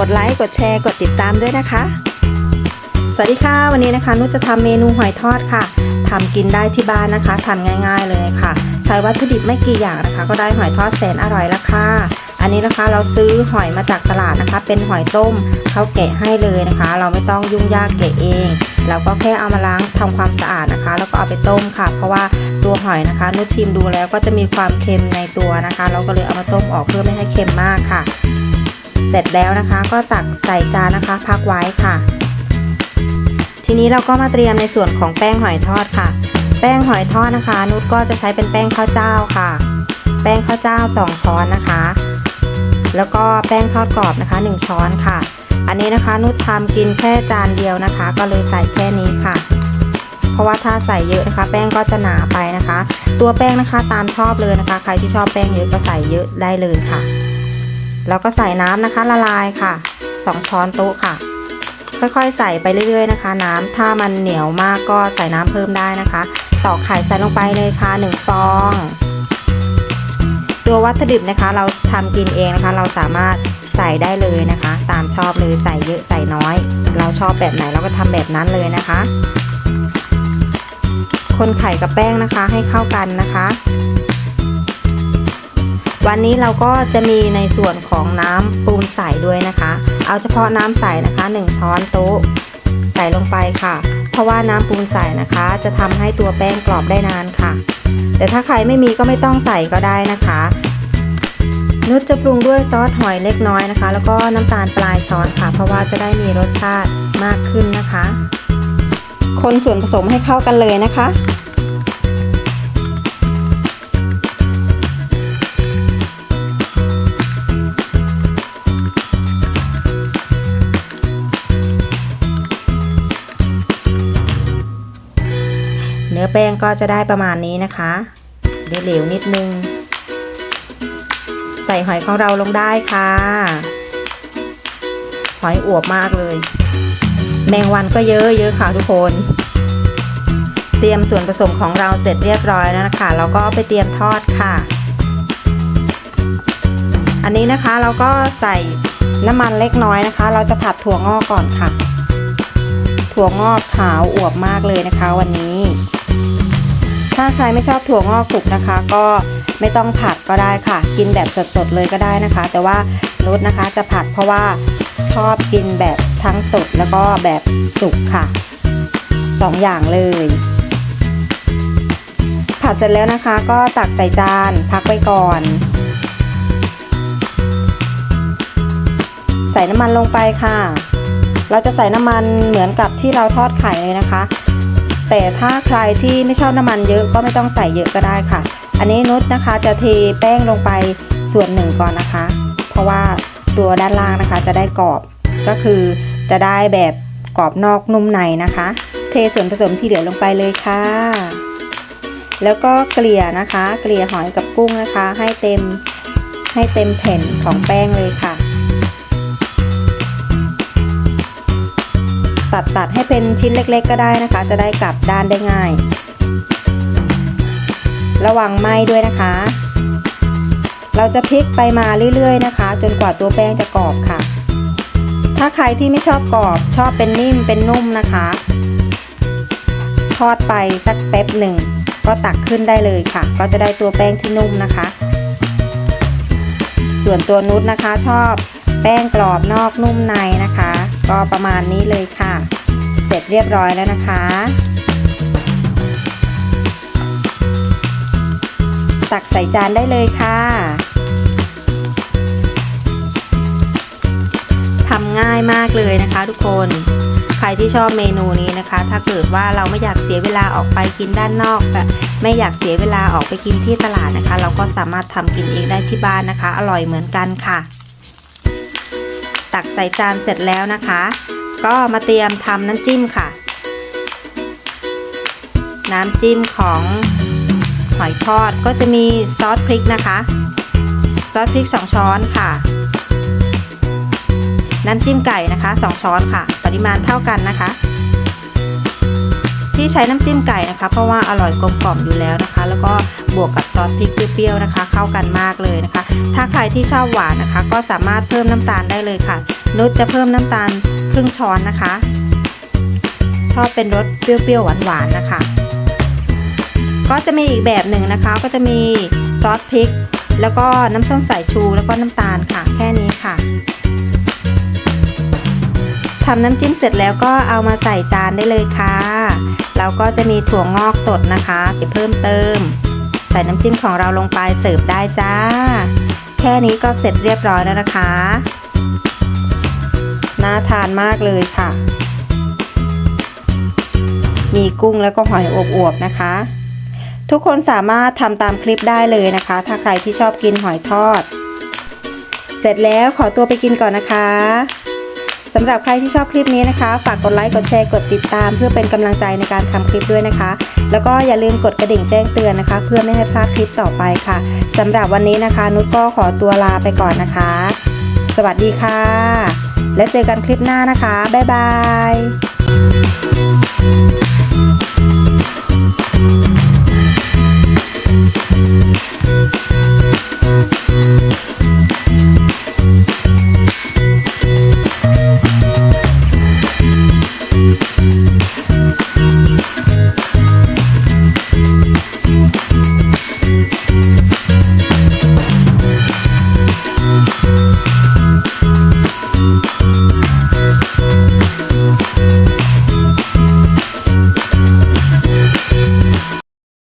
กดไลค์ กดแชร์ กดติดตามด้วยนะคะ สวัสดีค่ะ วันนี้นะคะนุชจะทำเมนูหอยทอดค่ะทำกินได้ที่บ้านนะคะทำง่ายๆเลยค่ะ ใช้วัตถุดิบไม่กี่อย่างนะคะ ก็ได้หอยทอดแสนอร่อยแล้วค่ะ อันนี้นะคะเราซื้อหอยมาจากตลาดนะคะ เป็นหอยต้มเขาแกะให้เลยนะคะ เราไม่ต้องยุ่งยากแกะเองเราก็แค่เอามาล้างทำความสะอาดนะคะ แล้วก็เอาไปต้มค่ะ เพราะว่าตัวหอยนะคะนุชชิมดูแล้วก็จะมีความเค็มในตัวนะคะ เราก็เลยเอามาต้มออกเพื่อไม่ให้เค็มมากค่ะ เสร็จแล้วนะคะ ก็ตักใส่จานนะคะพักไว้ค่ะ ทีนี้เราก็มาเตรียมในส่วนของแป้งหอยทอดค่ะ แป้งหอยทอดนะคะ นุชก็จะใช้เป็นแป้งข้าวเจ้าค่ะ แป้งข้าวเจ้า 2 ช้อนนะคะ แล้วก็แป้งทอดกรอบนะคะ 1 ช้อนค่ะ อันนี้นะคะนุชทำกินแค่จานเดียวนะคะ ก็เลยใส่แค่นี้ค่ะเพราะว่าถ้าใส่เยอะนะคะ แป้งก็จะหนาไปนะคะ ตัวแป้งนะคะตามชอบเลยนะคะ ใครที่ชอบแป้งเยอะก็ใส่เยอะได้เลยค่ะ แล้วก็ใส่น้ำนะคะละลายค่ะ 2 ช้อนโต๊ะค่ะ ค่อยๆ ใส่ไปเรื่อยๆนะคะ น้ำถ้ามันเหนียวมากก็ใส่น้ำเพิ่มได้นะคะ ตอกไข่ใส่ลงไปเลยค่ะ1ฟอง ตัววัตถุดิบนะคะ เราทำกินเองนะคะ เราสามารถใส่ได้เลยนะคะ ตามชอบเลยใส่เยอะใส่น้อย เราชอบแบบไหนเราก็ทำแบบนั้นเลยนะคะ คนไข่กับแป้งนะคะให้เข้ากันนะคะ วันนี้เราก็จะมีในส่วนของน้ำปูนใสด้วยนะคะ เอาเฉพาะน้ำใสนะคะ 1 ช้อนโต๊ะใส่ลงไปค่ะ เพราะว่าน้ำปูนใสนะคะ จะทำให้ตัวแป้งกรอบได้นานค่ะ แต่ถ้าใครไม่มีก็ไม่ต้องใส่ก็ได้นะคะนุชจะปรุงด้วยซอสหอยเล็กน้อยนะคะ แล้วก็น้ำตาลปลายช้อนค่ะ เพราะว่าจะได้มีรสชาติมากขึ้นนะคะ คนส่วนผสมให้เข้ากันเลยนะคะ แป้งก็จะได้ประมาณนี้นะคะเหลวๆนิดนึง ใส่หอยของเราลงได้ค่ะ หอยอวบมากเลย แมงวันก็เยอะเยอะค่ะทุกคน เตรียมส่วนผสมของเราเสร็จเรียบร้อยแล้วนะคะเราก็ไปเตรียมทอดค่ะ อันนี้นะคะเราก็ใส่น้ำมันเล็กน้อยนะคะ เราจะผัดถั่วงอกก่อนค่ะ ถั่วงอกขาวอวบมากเลยนะคะวันนี้ ถ้าใครไม่ชอบถั่วงอกสุกนะคะ ก็ไม่ต้องผัดก็ได้ค่ะ กินแบบสดๆเลยก็ได้นะคะ แต่ว่านุชนะคะจะผัดเพราะว่าชอบกินแบบทั้งสดแล้วก็แบบสุกค่ะสองอย่างเลย ผัดเสร็จแล้วนะคะ ก็ตักใส่จานพักไว้ก่อน ใส่น้ำมันลงไปค่ะ เราจะใส่น้ำมันเหมือนกับที่เราทอดไข่เลยนะคะ แต่ถ้าใครที่ไม่ชอบน้ำมันเยอะก็ไม่ต้องใส่เยอะก็ได้ค่ะ อันนี้นุชนะคะจะเทแป้งลงไปส่วนหนึ่งก่อนนะคะ เพราะว่าตัวด้านล่างนะคะจะได้กรอบ ก็คือจะได้แบบกรอบนอกนุ่มในนะคะ เทส่วนผสมที่เหลือลงไปเลยค่ะ แล้วก็เกลี่ยนะคะ เกลี่ยหอยกับกุ้งนะคะ ให้เต็มให้เต็มแผ่นของแป้งเลยค่ะ ตัดตัดให้เป็นชิ้นเล็กๆ ก็ได้นะคะ จะได้กลับด้านได้ง่าย ระวังไหม้ด้วยนะคะ เราจะพลิกไปมาเรื่อยๆนะคะ จนกว่าตัวแป้งจะกรอบค่ะ ถ้าใครที่ไม่ชอบกรอบชอบเป็นนิ่มเป็นนุ่มนะคะ ทอดไปสักแป๊บหนึ่งก็ตักขึ้นได้เลยค่ะ ก็จะได้ตัวแป้งที่นุ่มนะคะ ส่วนตัวนุชนะคะชอบแป้งกรอบนอกนุ่มในนะคะ ก็ประมาณนี้เลยค่ะ เสร็จเรียบร้อยแล้วนะคะ ตักใส่จานได้เลยค่ะทำง่ายมากเลยนะคะทุกคนใครที่ชอบเมนูนี้นะคะ ถ้าเกิดว่าเราไม่อยากเสียเวลาออกไปกินด้านนอกแบบไม่อยากเสียเวลาออกไปกินที่ตลาดนะคะ เราก็สามารถทำกินเองได้ที่บ้านนะคะ อร่อยเหมือนกันค่ะ ตักใส่จานเสร็จแล้วนะคะ ก็มาเตรียมทำน้ำจิ้มค่ะ น้ำจิ้มของหอยทอดก็จะมีซอสพริกนะคะ ซอสพริก 2 ช้อนค่ะ น้ำจิ้มไก่นะคะ 2 ช้อนค่ะ ปริมาณเท่ากันนะคะ ที่ใช้น้ำจิ้มไก่นะคะ เพราะว่าอร่อยกลมกล่อมอยู่แล้วนะคะ แล้วก็บวกกับซอสพริกเปรี้ยวๆนะคะ เข้ากันมาก ที่ชอบหวานนะคะ ก็สามารถเพิ่มน้ำตาลได้เลยค่ะนุชจะเพิ่มน้ำตาลครึ่งช้อนนะคะ ชอบเป็นรสเปรี้ยวๆหวานๆนะคะ ก็จะมีอีกแบบหนึ่งนะคะ ก็จะมีซอสพริก แล้วก็น้ำส้มสายชูแล้วก็น้ำตาลค่ะ แค่นี้ค่ะทำน้ำจิ้มเสร็จแล้วก็เอามาใส่จานได้เลยค่ะแล้วก็จะมีถั่วงอกสดนะคะเพิ่มเติม ใส่น้ำจิ้มของเราลงไปเสิร์ฟได้จ้า แค่นี้ก็เสร็จเรียบร้อยแล้วนะคะ น่าทานมากเลยค่ะ มีกุ้งแล้วก็หอยอบอวบๆนะคะ ทุกคนสามารถทำตามคลิปได้เลยนะคะ ถ้าใครที่ชอบกินหอยทอด เสร็จแล้วขอตัวไปกินก่อนนะคะ สำหรับใครที่ชอบคลิปนี้นะคะ ฝากกดไลค์ กดแชร์ กดติดตาม เพื่อเป็นกำลังใจในการทำคลิปด้วยนะคะ แล้วก็อย่าลืมกดกระดิ่งแจ้งเตือนนะคะ เพื่อไม่ให้พลาดคลิปต่อไปค่ะสำหรับวันนี้นะคะ นุชก็ขอตัวลาไปก่อนนะคะ สวัสดีค่ะ แล้วเจอกันคลิปหน้านะคะ บ๊ายบาย